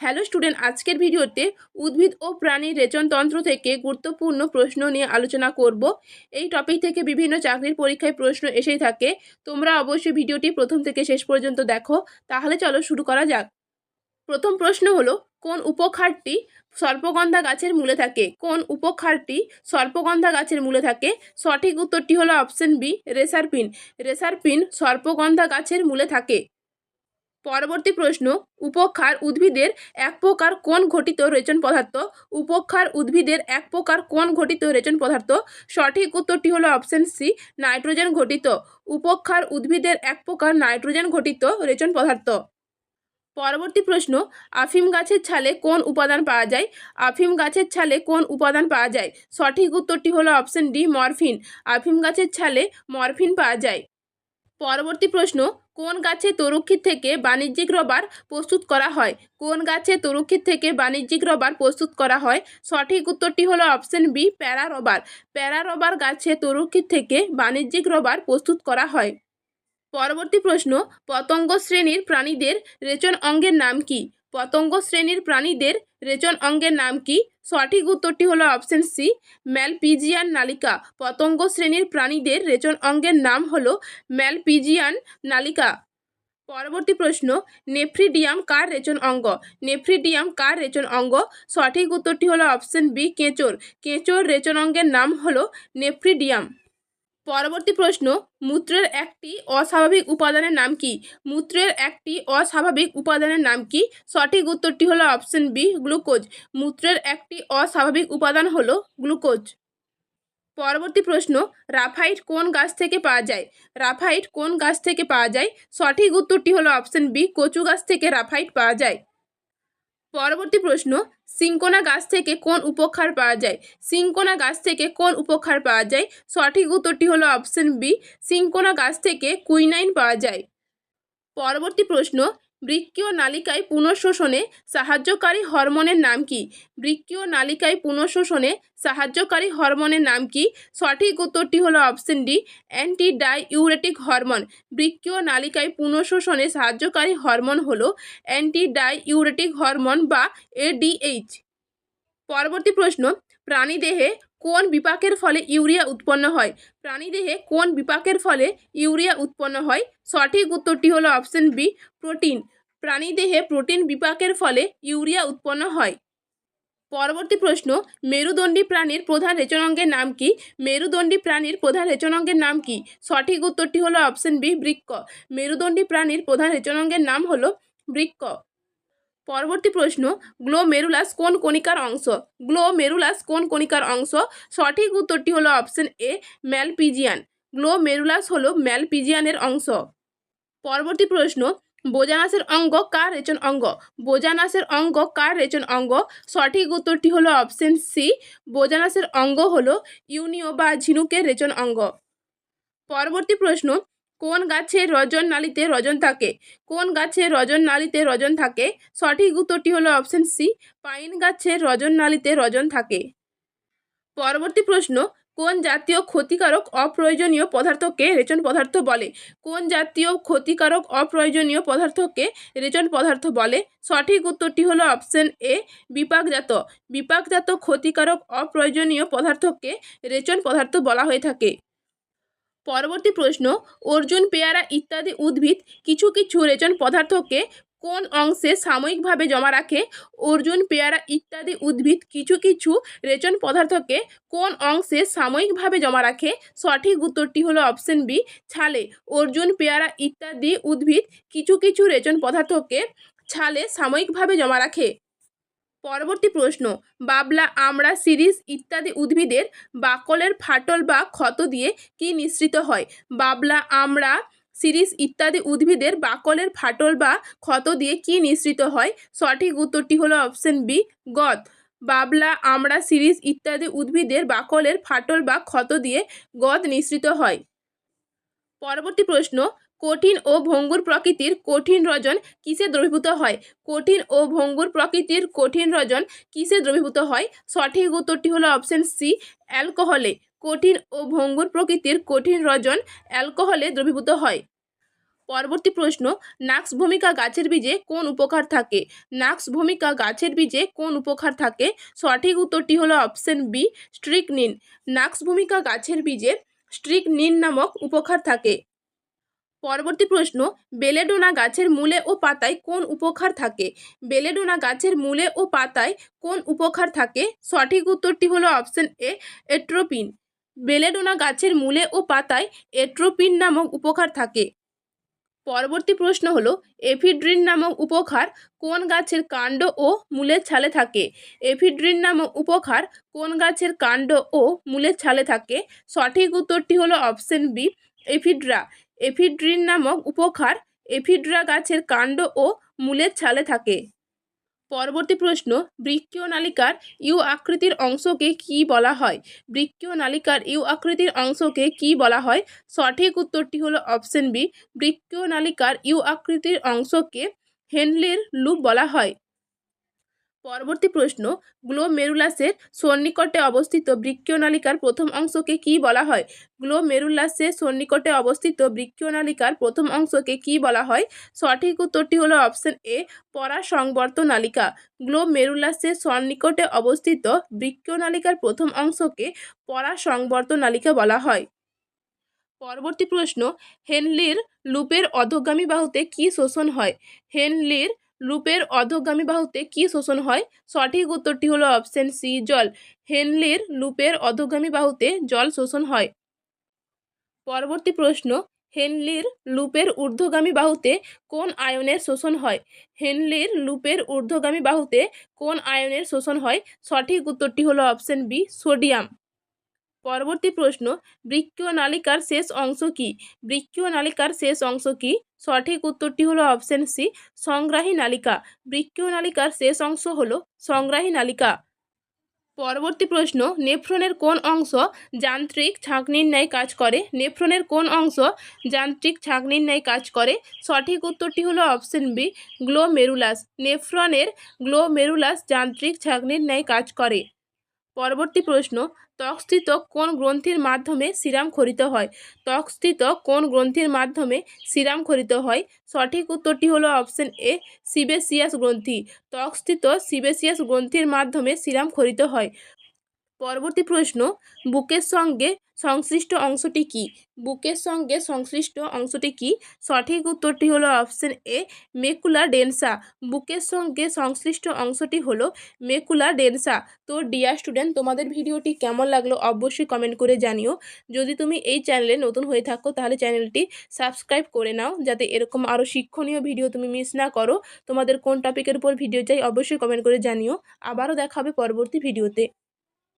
Hello student আজকের ভিডিওতে উদ্ভিদ ও প্রাণীর রেচনতন্ত্র থেকে গুরুত্বপূর্ণ প্রশ্ন নিয়ে আলোচনা করব। এই টপিক থেকে বিভিন্ন চাকরির পরীক্ষায় প্রশ্ন এসেই থাকে। তোমরা অবশ্যই ভিডিওটি প্রথম থেকে শেষ পর্যন্ত দেখো। তাহলে চলো শুরু করা যাক। প্রথম প্রশ্ন হলো, কোন উপক্ষারটি সর্পগন্ধা গাছের মূলে থাকে? কোন উপক্ষারটি সর্পগন্ধা গাছের মূলে থাকে? সঠিক উত্তরটি হলো অপশন বি রেসারপিন রেসারপিন সর্পগন্ধা গাছের মূলে থাকে। পরবর্তী প্রশ্ন, উপক্ষার উদ্ভিদের এক প্রকার কোন ঘটিত রেচন পদার্থ, উপক্ষার উদ্ভিদের এক প্রকার কোন ঘটিত রেচন পদার্থ, সঠিক উত্তরটি হলো অপশন সি, নাইট্রোজেন ঘটিত। উপক্ষার উদ্ভিদের এক প্রকার নাইট্রোজেন ঘটিত রেচন পদার্থ। পরবর্তী প্রশ্ন, আফিম গাছের ছালে কোন উপাদান পাওয়া যায়? আফিম গাছের ছালে কোন উপাদান পাওয়া যায়? সঠিক উত্তরটি হলো অপশন ডি, মরফিন। আফিম গাছের ছালে মরফিন পাওয়া যায়। পরবর্তী প্রশ্ন কোন গাছে তরুক্ষীর থেকে বাণিজ্যিক রবার প্রস্তুত করা হয়? কোন গাছে তরুক্ষীর থেকে বাণিজ্যিক রবার প্রস্তুত করা হয়? সঠিক উত্তরটি হলো option B, para rubber. Para rubber গাছে তরুক্ষীর থেকে বাণিজ্যিক রবার প্রস্তুত করা হয়। পরবর্তী প্রশ্ন, পতঙ্গ শ্রেণির প্রাণীদের রেচন অঙ্গের নাম কি? পতঙ্গ শ্রেণির প্রাণীদের রেচন অঙ্গের নাম কি? সঠিক উত্তরটি হলো অপশন সি, ম্যালপিজিয়ান নালিকা। পতঙ্গ শ্রেণির প্রাণীদের রেচন অঙ্গের নাম হলো ম্যালপিজিয়ান নালিকা। পরবর্তী প্রশ্ন, নেফ্রিডিয়াম কার রেচন অঙ্গ? নেফ্রিডিয়াম কার রেচন অঙ্গ? সঠিক উত্তরটি হলো অপশন বি, কেঁচোর। কেঁচোর রেচন অঙ্গের নাম হলো নেফ্রিডিয়াম। পরবর্তী প্রশ্ন, মূত্রের একটি অস্বাভাবিক উপাদানের নাম কি? মূত্রের একটি অস্বাভাবিক উপাদানের নাম কি? সঠিক উত্তরটি হলো অপশন বি, গ্লুকোজ। মূত্রের একটি অস্বাভাবিক উপাদান হলো গ্লুকোজ। পরবর্তী প্রশ্ন, রাফাইট কোন গাছ থেকে পাওয়া যায়? রাফাইট কোন গাছ থেকে পাওয়া যায়? সঠিক উত্তরটি হলো অপশন বি, কচু গাছ থেকে রাফাইট পাওয়া যায়। পরবর্তী প্রশ্ন, সিঙ্কোনা গাছ থেকে কোন উপক্ষার পাওয়া যায়? সিঙ্কোনা গাছ থেকে কোন উপক্ষার পাওয়া যায়? সঠিক উত্তরটি হলো অপশন বি, সিঙ্কোনা গাছ থেকে কুইনাইন পাওয়া যায়। পরবর্তী প্রশ্ন বৃক্কীয় নালিকায় পুনঃশোষণে সাহায্যকারী হরমোনের নাম কি? বৃক্কীয় নালিকায় পুনঃশোষণে সাহায্যকারী হরমোনের নাম কি? সঠিক উত্তরটি হলো option D anti diuretic hormone. বৃক্কীয় নালিকায় পুনঃশোষণে সাহায্যকারী হরমোন হলো অ্যান্টি ডাই ইউরেটিক হরমোন বা এডিএইচ পরবর্তী প্রশ্ন প্রাণীদেহে কোন বিপাকের ফলে ইউরিয়া উৎপন্ন হয়? প্রাণীদেহে কোন বিপাকের ফলে ইউরিয়া উৎপন্ন হয়? সঠিক উত্তরটি হলো অপশন বি, প্রোটিন। প্রাণীদেহে প্রোটিন বিপাকের ফলে ইউরিয়া উৎপন্ন হয়। পরবর্তী প্রশ্ন, মেরুদণ্ডী প্রাণীর প্রধান রেচনাঙ্গের নাম কি? মেরুদণ্ডী প্রাণীর প্রধান রেচনাঙ্গের নাম কি? সঠিক উত্তরটি হলো অপশন বি, বৃক্ক। মেরুদণ্ডী প্রাণীর প্রধান রেচনাঙ্গের নাম হলো বৃক্ক। পরবর্তী প্রশ্ন গ্লোমেরুলাস কোন কণিকার অংশ? গ্লোমেরুলাস কোন কণিকার অংশ? সঠিক উত্তরটি হলো অপশন এ ম্যালপিজিয়ান গ্লোমেরুলাস হলো ম্যালপিজিয়ানের অংশ। পরবর্তী প্রশ্ন বোজানাসের অঙ্গ কার রেচন অঙ্গ? বোজানাসের অঙ্গ কার রেচন অঙ্গ? সঠিক উত্তরটি হলো অপশন সি বোজানাসের অঙ্গ হলো ইউনিও বা ঝিনুকের রেচন অঙ্গ। পরবর্তী প্রশ্ন কোন গাছে রজন নালীতে রজন থাকে? কোন গাছে রজন নালীতে রজন থাকে? সঠিক উত্তরটি হলো অপশন সি পাইন গাছের রজন নালীতে রজন থাকে। পরবর্তী প্রশ্ন, কোন জাতীয় ক্ষতিকারক অপ্রয়োজনীয় পদার্থকে রেচন পদার্থ বলে? কোন জাতীয় ক্ষতিকারক অপ্রয়োজনীয় পদার্থকে রেচন পদার্থ বলে? সঠিক উত্তরটি হলো অপশন এ বিপাকজাত। বিপাকজাত ক্ষতিকারক অপ্রয়োজনীয় পদার্থকে রেচন পদার্থ বলা হয়ে থাকে। পরবর্তী প্রশ্ন, অর্জুন, পেয়ারা ইত্যাদি উদ্ভিদ কিছু কিছু রেচন পদার্থকে কোন অংশে সাময়িকভাবে জমা রাখে? অর্জুন, পেয়ারা ইত্যাদি উদ্ভিদ কিছু কিছু রেচন পদার্থকে কোন অংশে সাময়িকভাবে জমা রাখে? সঠিক উত্তরটি হলো অপশন বি, ছালে। অর্জুন, পেয়ারা ইত্যাদি উদ্ভিদ কিছু কিছু রেচন পদার্থকে ছালে সাময়িকভাবে জমা রাখে। পরবর্তী প্রশ্ন, বাবলা, আমড়া, সিরিজ ইত্যাদি উদ্ভিদের বাকলের ফাটল বা ক্ষত দিয়ে কি নিঃসৃত হয়? বাবলা, আমড়া, সিরিজ ইত্যাদি উদ্ভিদের বাকলের ফাটল বা ক্ষত দিয়ে কি নিঃসৃত হয়? সঠিক উত্তরটি হলো অপশন বি, গদ। বাবলা, আমড়া, সিরিজ ইত্যাদি উদ্ভিদের বাকলের ফাটল বা ক্ষত দিয়ে গদ নিঃসৃত হয়। পরবর্তী প্রশ্ন কঠিন ও ভঙ্গুর প্রকৃতির কঠিন রজন কিসে দ্রবীভূত হয়? কঠিন ও ভঙ্গুর প্রকৃতির কঠিন রজন কিসে দ্রবীভূত হয়? সঠিক উত্তরটি হলো অপশন সি, অ্যালকোহলে। কঠিন ও ভঙ্গুর প্রকৃতির কঠিন রজন অ্যালকোহলে দ্রবীভূত হয়। পরবর্তী প্রশ্ন, নাক্স ভূমিকা গাছের বীজে কোন উপকার থাকে? নাক্স ভূমিকা গাছের বীজে কোন উপকার থাকে? সঠিক উত্তরটি হলো অপশন বি, স্ট্রিকনিন। নাক্স ভূমিকা গাছের বীজে স্ট্রিকনিন নামক উপকার থাকে। পরবর্তী প্রশ্ন, বেলেডোনা গাছের মূলে ও পাতায় কোন উপকার থাকে? বেলেডোনা গাছের মূলে ও পাতায় কোন উপকার থাকে? সঠিক উত্তরটি হলো অপশন এ, এট্রোপিন। বেলেডোনা গাছের মূলে ও পাতায় এট্রোপিন নামক উপকার থাকে। পরবর্তী প্রশ্ন হলো, এফিড্রিন নামক উপকার কোন গাছের কাণ্ড ও মূলের ছালে থাকে? এফিড্রিন নামক উপকার কোন গাছের কাণ্ড ও মূলের ছালে থাকে? সঠিক উত্তরটি হলো অপশন বি, এফিড্রা। এফিড্রিন নামক উপকার এফিড্রা গাছের কাণ্ড ও মূলের ছালে থাকে। পরবর্তী প্রশ্ন, বৃক্ষীয় নালিকার ইউ আকৃতির অংশকে কি বলা হয়? বৃক্ষীয় নালিকার ইউ আকৃতির অংশকে কি বলা হয়? সঠিক উত্তরটি হলো অপশন বি, বৃক্ষীয় নালিকার ইউ আকৃতির অংশকে হেনলির লুপ বলা হয়। পরবর্তী প্রশ্ন, গ্লোমেরুলাসের সন্নিকটে অবস্থিত বৃক্ষীয় নালিকার প্রথম অংশকে কি বলা হয়? গ্লোমেরুলাসের সন্নিকটে অবস্থিত বৃক্ষীয় নালিকার প্রথম অংশকে কি বলা হয়? সঠিক উত্তরটি হলো অপশন এ, পরাসংবর্ত নালিকা। গ্লোমেরুলাসের সন্নিকটে অবস্থিত বৃক্ষীয় নালিকার প্রথম অংশকে পরাসংবর্ত নালিকা বলা হয়। পরবর্তী প্রশ্ন, হেনলির লুপের অধোগামী বাহুতে কি শোষণ হয়? হেনলির লুপের অধোগামী বাহুতে কি শোষণ হয়? সঠিক উত্তরটি হলো অপশন সি, জল। হেনলির লুপের অধোগামী বাহুতে জল শোষণ হয়। পরবর্তী প্রশ্ন, হেনলির লুপের ঊর্ধ্বগামী বাহুতে কোন আয়নের শোষণ হয়? হেনলির লুপের ঊর্ধ্বগামী বাহুতে কোন আয়নের শোষণ হয়? সঠিক উত্তরটি হলো অপশন বি, সোডিয়াম। পরবর্তী প্রশ্ন বৃক্ষীয় নালিকার শেষ অংশ কি? বৃক্ষীয় নালিকার শেষ অংশ কি? সঠিক উত্তরটি হলো অপশন সি, সংগ্রাহী নালিকা। বৃক্ষীয় নালিকার শেষ অংশ হলো সংগ্রাহী নালিকা। পরবর্তী প্রশ্ন, নেফ্রনের কোন অংশ যান্ত্রিক ছাঁকনির ন্যায় কাজ করে? নেফ্রনের কোন অংশ যান্ত্রিক ছাঁকনির ন্যায় কাজ করে? সঠিক উত্তরটি হলো অপশন বি, গ্লোমেরুলাস। নেফ্রনের গ্লোমেরুলাস যান্ত্রিক ছাঁকনির ন্যায় কাজ করে। পরবর্তী প্রশ্ন ত্বকস্থিত কোন গ্রন্থির মাধ্যমে সিরাম খরিত হয়? ত্বকস্থিত কোন গ্রন্থির মাধ্যমে সিরাম খরিত হয়? সঠিক উত্তরটি হলো অপশন এ, সিবেসিয়াস গ্রন্থি। ত্বকস্থিত সিবেসিয়াস গ্রন্থির মাধ্যমে সিরাম খরিত হয়। পরবর্তী প্রশ্ন, বুকের সঙ্গে সংশ্লিষ্ট অংশটি কি? বুকের সঙ্গে সংশ্লিষ্ট অংশটি কি? সঠিক উত্তরটি হলো অপশন এ মেকুলা ডেন্সা। বুকের সঙ্গে সংশ্লিষ্ট অংশটি হলো মেকুলা ডেন্সা। তো ডিয়ার স্টুডেন্ট, তোমাদের ভিডিওটি কেমন লাগল অবশ্যই কমেন্ট করে জানিও। যদি তুমি এই চ্যানেলে নতুন হয়ে থাকো, তাহলে চ্যানেলটি সাবস্ক্রাইব করে নাও, যাতে এরকম আরও শিক্ষণীয় ভিডিও তুমি মিস না করো। তোমাদের কোন টপিকের উপর ভিডিও চাই, অবশ্যই কমেন্ট করে জানিও। আবারও দেখা হবে পরবর্তী ভিডিওতে।